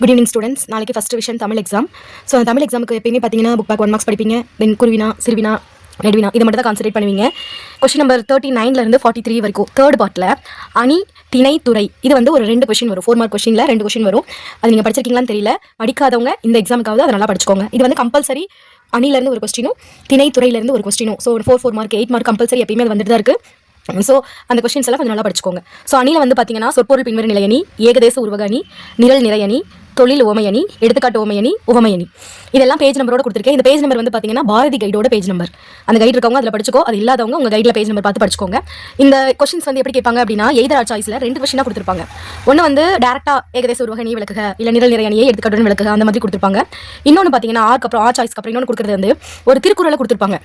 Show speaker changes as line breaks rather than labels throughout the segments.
Good evening students நாளைக்கு first vision Tamil exam so அந்த தமிழ் எக்ஸாமுக்கு எப்பயுமே பார்த்தீங்கன்னா புக் பேக் ஒன் மார்க்ஸ் படிப்பீங்க. தென் குருவினா சிறுவினா நெடுவினா இதை மட்டும் தான் கான்சன்ட்ரேட் பண்ணுவீங்க. கொஸ்டின் நம்பர் தேர்ட்டி நைன்லேருந்து ஃபார்ட்டி த்ரீ வரைக்கும் தேர்ட் பார்ட்டில் அணி திணை துறை. இது வந்து ஒரு ரெண்டு கொஷின் வரும். ஃபோர் மார்க் கொஷினில் ரெண்டு கொஷின் வரும். அது நீங்கள் படிச்சிருக்கீங்களான்னு தெரியல. படிக்காதவங்க இந்த எக்ஸாமுக்காவது அதை நல்லா படிச்சுக்கோங்க. இது வந்து கம்பல்சரி அணிலேருந்து ஒரு கொஸ்டினும் திணை துறையிலேருந்து ஒரு கொஸ்டினும் ஸோ ஒரு four four mark eight mark compulsory எப்பயுமே அது வந்துட்டு தான் இருக்குது ஸோ அந்த கொஸ்டின்ஸ் எல்லாம் கொஞ்சம் நல்லா படிச்சுக்கோங்க. ஸோ அணியில் வந்து பார்த்தீங்கன்னா சொற்பொருள் பின்வரும் நிலையணி ஏகதேச உருவக அணி நிரல் நிறையணி தொழில் ஓமையணி எடுத்துக்காட்டு ஓமையணி உவமையணி. இதெல்லாம் பேஜ் நம்பரோட கொடுத்துருக்கேன். இந்த பேஜ் நம்பர் வந்து பார்த்தீங்கன்னா பாரதி கைடோட பேஜ் நம்பர் அந்த கைட் இருக்கவங்க அதில் படிச்சுக்கோ. அது இல்லாதவங்க உங்கள் கைடில் பேஜ் நம்பர் பார்த்து படிச்சுக்கோங்க. இந்த கொஸ்டின்ஸ் வந்து எப்படி கேட்பாங்க அப்படின்னா எய்தர் சாய்ஸில் ரெண்டு கொஸ்டினாக கொடுத்துருப்பாங்க. ஒன்று வந்து டேரக்டாக ஏகதேச உருவகணி விளக்குக இல்லை நிரல் நிறையணியை எடுத்துக்காட்டுடன் விளக்குக அந்த மாதிரி கொடுத்துருப்பாங்க. இன்னொன்று பார்த்தீங்கன்னா ஆர்க்கு அப்புறம் ஆ சாய்ஸ்க்கு அப்புறம் இன்னொன்று கொடுக்குறது வந்து ஒரு திருக்குறளை கொடுத்துருப்பாங்க.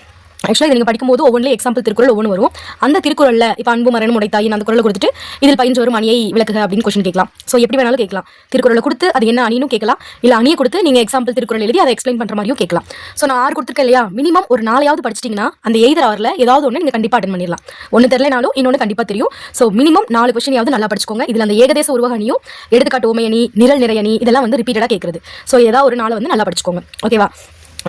ஆக்சுவலாக நீங்கள் படிக்கும்போது ஒவ்வொன்றிலே எக்ஸாம்பிள் திருக்குறள் ஒவ்வொன்று வரும். அந்த திருக்குறளில் இப்போ அன்பு மரணம் உடைத்தாயின் அந்த குரலை கொடுத்துட்டு இதில் பயின்று வரும் அணியை விளக்குக அப்படின்னு கொஸ்டின் கேட்கலாம். ஸோ எப்படி வேணாலும் கேட்கலாம். திருக்குறளை கொடுத்து அது என்ன அணினும் கேட்கலாம். இல்லை அணியை கொடுத்து நீங்கள் எக்ஸாம்பிள் திருக்குறள் எழுதி அதை எக்ஸ்பிளைன் பண்ணுற மாதிரியும் கேட்கலாம். ஸோ நான் ஆறு கொடுத்துருக்கேன் இல்லையா? மினிமம் ஒரு நாளையாவது படிச்சிட்டிங்கன்னா அந்த எய்தர் அவரில் ஏதாவது ஒன்று நீங்கள் கண்டிப்பாக அட்டன் பண்ணிடலாம். ஒன்று தெரியலனாலும் இன்னொன்று கண்டிப்பாக தெரியும். ஸோ மினிமம் நாலு கொஸ்டினாவது நல்லா படிச்சுக்கோங்க. இதில் அந்த ஏகதேச உருவக அணியும் எடுத்துக்காட்டு ஓமையணி நிரல் நிறையணி இதெல்லாம் வந்து ரிப்பீட்டடாக கேட்குறது. ஸோ ஏதாவது ஒரு நாள் வந்து நல்லா படிச்சுக்கோங்க. ஓகேவா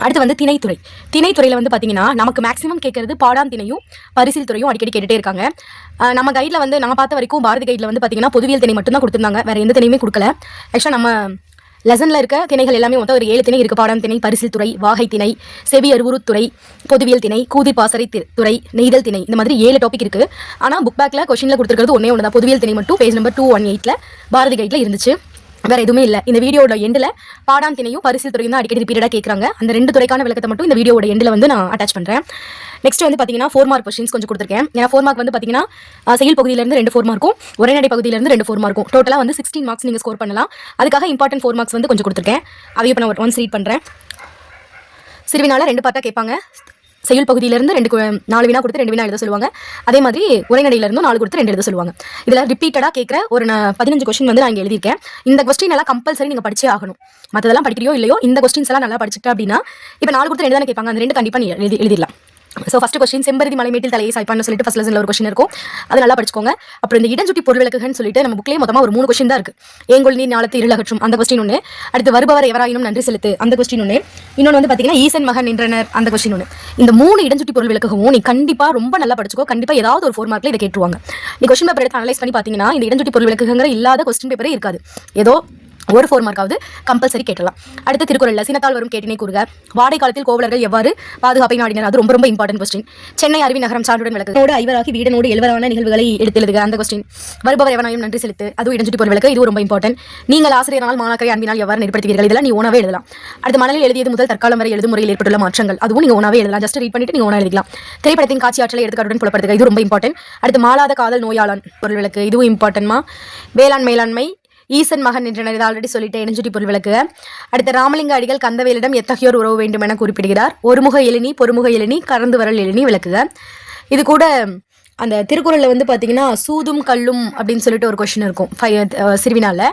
அடுத்து வந்து திணைத்துறை. திணைத்துறையில் வந்து பார்த்தீங்கன்னா நமக்கு மேக்ஸிமம் கேட்கறது பாடாம் திணையும் பரிசில் துறையும் அடிக்கடி கேட்டுகிட்டே இருக்காங்க. நம்ம கைடில் வந்து நான் பார்த்த வரைக்கும் பாரதி கைடில் வந்து பார்த்தீங்கன்னா பொதுவியல் திணை மட்டும் தான் கொடுத்துருந்தாங்க. வேறு எந்த திணையுமே கொடுக்கல. ஆக்சுவலாக நம்ம லெசனில் இருக்க திணைகள் எல்லாமே மொத்தம் ஒரு ஏழு திணை இருக்கு. பாடான் திணை பரிசில் துறை வாகை திணை செவி அறிவுறுத்துறை பொதுவியல் திணை கூதி பாசறை துறை நெய்தல் திணை இந்த மாதிரி ஏழு டாபிக் இருக்குது ஆனால் புக் பேக்கில் கொஷினில் கொடுத்துருக்கிறது ஒன்றே ஒன்று தான் பொதுவியல் திணை மட்டும் பேஜ் நம்பர் டூ ஒன் எயிட்டில் பாரதி கைடில் இருந்துச்சு. வேற எதுவுமே இல்லை. இந்த வீடியோட எண்டில் பாடான் திணையும் பரிசில் துறையும் தான் அடிக்கடி பீரியடாக கேட்குறாங்க அந்த ரெண்டு துறைக்கான விளக்கத்தை மட்டும் இந்த வீடியோட எண்டில் வந்து நான் அட்டாச் பண்ணுறேன் நெக்ஸ்ட் வந்து பார்த்தீங்கன்னா ஃபோர் மார்க் கொஸ்டின்ஸ் கொஞ்சம் கொடுத்துருக்கேன். ஏன்னா ஃபோர் மார்க் வந்து பார்த்தீங்கன்னா செயல் பகுதியிலேருந்து ரெண்டு ஃபோர் மார்க்கும் உரைநடை பகுதியிலேருந்து ரெண்டு ஃபோர் மார்க்கும் டோட்டலாக வந்து சிக்ஸ்டீன் மார்க்ஸ் நீங்கள் ஸ்கோர் பண்ணலாம். அதுக்காக இம்பார்ட்டன்ட் ஃபோர் மார்க்ஸ் வந்து கொஞ்சம் கொடுத்துருக்கேன். அதையும் இப்போ நான் ஒன்ஸ் ரீட் பண்ணுறேன் சிறுவினால ரெண்டு பார்ட்டாக கேட்பாங்க. செயல் பகுதியிலேருந்து ரெண்டு நாலு வினா கொடுத்து ரெண்டு வினா எழுத சொல்லுவாங்க. அதே மாதிரி உரைநடையிலேருந்தும் நாலு கொடுத்து ரெண்டு எழுத சொல்லுவாங்க. இதில் ரிப்பீட்டடாக கேட்குற ஒரு பதினஞ்சு கொஸ்டின் வந்து நான் இங்கே எழுதியிருக்கேன். இந்த கொஸ்டின் எல்லாம் கம்பல்சரி நீங்கள் படிச்சே ஆகணும். மற்றதெல்லாம் படிக்கிறியோ இல்லையோ இந்த கொஸ்டின்ஸ் எல்லாம் நல்லா படிச்சுட்டு அப்படின்னா இப்போ நாலு கொடுத்து ரெண்டு தானே கேட்பாங்க. அந்த ரெண்டு கண்டிப்பாக நீ எழுதி எழுதிடலாம். ஸோ ஃபஸ்ட் கொஸ்டின் செம்பருதி மலைமேட்டில் தலையை சாய்ப்பான்னு சொல்லிட்டு ஃபஸ்ட் லெசனில் ஒரு கொஸ்டின் இருக்கும். அது நல்லா படிச்சுக்கோங்க. அப்புறம் இந்த இடஞ்சுட்டி பொருள் விளக்குகள்னு சொல்லிட்டு நம்ம புக்லேயே மொத்தமாக ஒரு மூணு கொஸ்டின் தான் இருக்கு. ஏங்கொல் நீர் நாளத்து இருளகற்றும் அந்த கொஸ்டின் ஒன்று அடுத்து வருபவர் எவராயினும் நன்றி செலுத்து. அந்த கொஸ்டின் ஒன்று இன்னொன்று வந்து பார்த்தீங்கன்னா ஈசன் மகன் நின்றனர். அந்த கொஸ்டின் ஒன்று இந்த மூணு இடஞ்சுட்டி பொருள் விளக்குகவும் நீ கண்டிப்பாக ரொம்ப நல்லா படிச்சுக்கோ. கண்டிப்பாக ஏதாவது ஒரு ஃபோர் மார்க்ல இதை கேட்டுருவாங்க. நீ கொஸ்டின் பேப்பர் எடுத்து அனலைஸ் பண்ணி பார்த்தீங்கன்னா இந்த இடஞ்சுட்டி பொருள் விளக்குங்கிற இல்லாத கொஸ்டின் பேப்பரே இருக்காது. ஏதோ ஒரு ஃபோர் மார்க்காவது கம்பல்சரி கேட்டலாம் அடுத்து திருக்குறளில் சினத்தால் வரும் கேட்டினை கூறுக. வாடை காலத்தில் கோவலர்கள் எவ்வாறு பாதுகாப்பை நாடினர்? அது ரொம்ப ரொம்ப இம்பார்ட்டன்ட் கொஸ்டின் சென்னை அருவி நகரம் சான்றுடன் விளக்கு. ஐவராகி வீடனோடு எழுவரான நிகழ்வுகளை எடுத்துழுதுக. அந்த கொஸ்டின் வருபவர் எவனாயும் நன்றி செலுத்து. அதுவும் இடஞ்சுட்டி போர் விளக்கு. இது ரொம்ப இம்பார்ட்டன்ட் நீங்கள் ஆசிரியரால் மாணாக்கரை அன்பினால் எவ்வாறு நெருப்படுத்துவீர்கள் இதெல்லாம் நீ ஓனாவே எழுதலாம். அடுத்து மணலில் எழுதியது முதல் தற்காலம் வரை எழுதும் முறையில் ஏற்பட்டுள்ள மாற்றங்கள். அதுவும் நீங்க ஓனாவே எழுதலாம். ஜஸ்ட் ரீட் பண்ணிட்டு நீங்க ஓனா எழுதலாம் திரைப்படத்தின் காட்சி ஆற்றலை எடுத்துக்காட்டுடன் புலப்படுத்துக. இது ரொம்ப இம்பார்ட்டன்ட் அடுத்து மாலாத காதல் நோயாளன் பொருள் விளக்கு. இதுவும் இம்பார்ட்டன்மா வேளாண் மேலாண்மை ஈசன் மகன் என்றனர் இதை ஆல்ரெடி சொல்லிட்டேன் இணைஞ்சுட்டி பொருள் விளக்கு. அடுத்த ராமலிங்க அடிகள் கந்தவேலிடம் எத்தகையோர் உறவு வேண்டும் என குறிப்பிடுகிறார். ஒருமுக எழினி பொறுமுக எழினி கறந்து வரல் எழினி விளக்குக. இது கூட அந்த திருக்குறளில் வந்து பார்த்தீங்கன்னா சூதும் கல்லும் அப்படின்னு சொல்லிட்டு ஒரு கொஷின் இருக்கும். ஃபை சிறுவினால.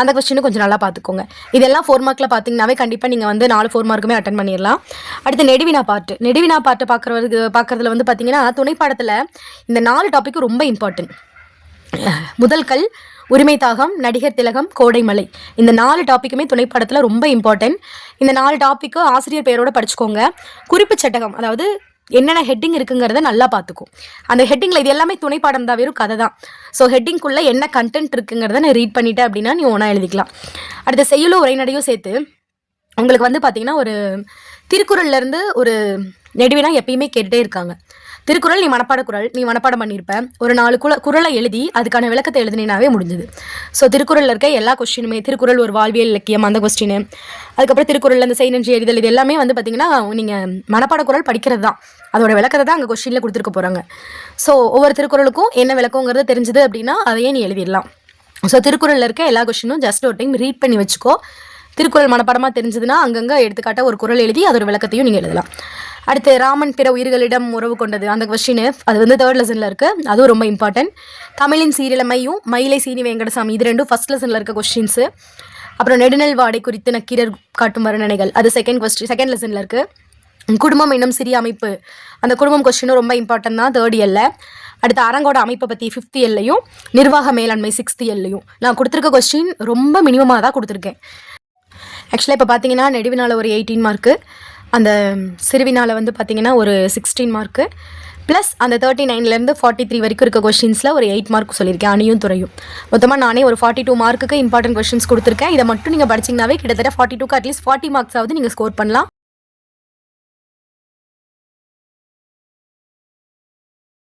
அந்த கொஸ்டினும் கொஞ்சம் நல்லா பார்த்துக்கோங்க இதெல்லாம் ஃபோர் மார்க்கில் பார்த்தீங்கன்னாவே கண்டிப்பாக நீங்கள் வந்து நாலு ஃபோர் மார்க்குமே அட்டன் பண்ணிடலாம். அடுத்து நெடுவினா பாட்டு. நெடுவினா பாட்டு பார்க்குறது பார்க்குறதுல வந்து பார்த்தீங்கன்னா துணைப்பாடத்தில் இந்த நாலு டாப்பிக்கு ரொம்ப இம்பார்ட்டன்ட் முதல் கல் உரிமை தாகம் நடிகர் திலகம் கோடைமலை. இந்த நாலு டாப்பிக்குமே துணைப்படத்தில் ரொம்ப இம்பார்ட்டன்ட் இந்த நாலு டாப்பிக்கும் ஆசிரியர் பெயரோடு படிச்சுக்கோங்க. குறிப்பு சட்டகம் அதாவது என்னென்ன ஹெட்டிங் இருக்குங்கிறத நல்லா பார்த்துக்கும் அந்த ஹெட்டிங்கில் இது எல்லாமே துணைப்பாடம் தான் வெறும் கதை தான். ஸோ ஹெட்டிங்குள்ளே என்ன கண்டென்ட் இருக்குங்கிறத நான் ரீட் பண்ணிட்டேன் அப்படின்னா நீ ஒன்றா எழுதிக்கலாம். அடுத்த செய்யுளும் உரைநடையும் சேர்த்து உங்களுக்கு வந்து பார்த்தீங்கன்னா ஒரு திருக்குறள்லேருந்து ஒரு நெடுவினா எப்பயுமே கேட்டுகிட்டே இருக்காங்க. திருக்குறள் நீ மனப்பாட குரல் நீ மனப்பாடம் பண்ணியிருப்ப. ஒரு நாலு குல குரலை எழுதி அதுக்கான விளக்கத்தை எழுதினாவே முடிஞ்சது. ஸோ திருக்குறளில் இருக்க எல்லா கொஸ்டினுமே திருக்குறள் ஒரு வாழ்வியல் இலக்கியம் அந்த கொஸ்டின் அதுக்கப்புறம் திருக்குறளில் அந்த செய்நன்றி எழுதல் இது எல்லாமே வந்து பார்த்தீங்கன்னா நீங்கள் மனப்பாட குரல் படிக்கிறது தான். அதோட விளக்கத்தை தான் அங்கே கொஸ்டினில் கொடுத்துருக்க போகிறாங்க ஸோ ஒவ்வொரு திருக்குறளுக்கும் என்ன விளக்கங்கிறது தெரிஞ்சது அப்படின்னா அதையே நீ எழுதிடலாம். ஸோ திருக்குறளில் இருக்க எல்லா கொஸ்டினும் ஜஸ்ட் ஒரு டைம் ரீட் பண்ணி வச்சுக்கோ. திருக்குறள் மனப்பாடமாக தெரிஞ்சதுன்னா அங்கங்கே எடுத்துக்காட்ட ஒரு குறள் எழுதி அதோட விளக்கத்தையும் நீங்கள் எழுதலாம். அடுத்து ராமன் பிற உயிர்களிடம் உறவு கொண்டது. அந்த கொஸ்டின் அது வந்து தேர்ட் லெசனில் இருக்குது அதுவும் ரொம்ப இம்பார்ட்டன்ட் தமிழின் சீரிழமையும் மயிலை சீனி வெங்கடசாமி இது ரெண்டும் ஃபர்ஸ்ட் லெசனில் இருக்க கொஸ்டின்ஸு அப்புறம் நெடுநெல் வாடை குறித்து நக்கீரர் காட்டும் வர்ணனைகள். அது செகண்ட் கொஸ்டின் செகண்ட் லெசனில் இருக்குது குடும்பம் இன்னும் சிறிய அமைப்பு. அந்த குடும்பம் கொஸ்டினும் ரொம்ப இம்பார்ட்டன்ட் தான் தேர்ட் இயரில் அடுத்து அரங்கோட அமைப்பை பற்றி ஃபிஃப்த் எல்லையும் நிர்வாக மேலாண்மை சிக்ஸ்த் எல்லையும் நான் கொடுத்துருக்க கொஸ்டின் ரொம்ப மினிமமாக தான் கொடுத்துருக்கேன். ஆக்சுவலாக இப்போ பார்த்தீங்கன்னா நெடுவினால ஒரு எயிட்டீன் மார்க்கு அந்த சிறுவினால வந்து பார்த்தீங்கன்னா ஒரு சிக்ஸ்டீன் மார்க்கு ப்ளஸ் அந்த தேர்ட்டி நைன்லேருந்து ஃபார்ட்டி த்ரீ வரைக்கும் இருக்க கொஷின்ஸில் ஒரு எயிட் மார்க் சொல்லியிருக்கேன் அணியும் துறையும். மொத்தமாக நானே ஒரு ஃபார்ட்டி டூ மார்க்குக்கு இம்பார்ட்டன்ட் கொஷின்ஸ் கொடுத்துருக்கேன். இதை மட்டும் நீங்கள் படிச்சிங்கனாவே கிட்டத்தட்ட ஃபார்ட்டி டூக்கு அட்லீஸ்ட் ஃபார்ட்டி மார்க்ஸாவது நீங்கள் ஸ்கோர் பண்ணலாம்.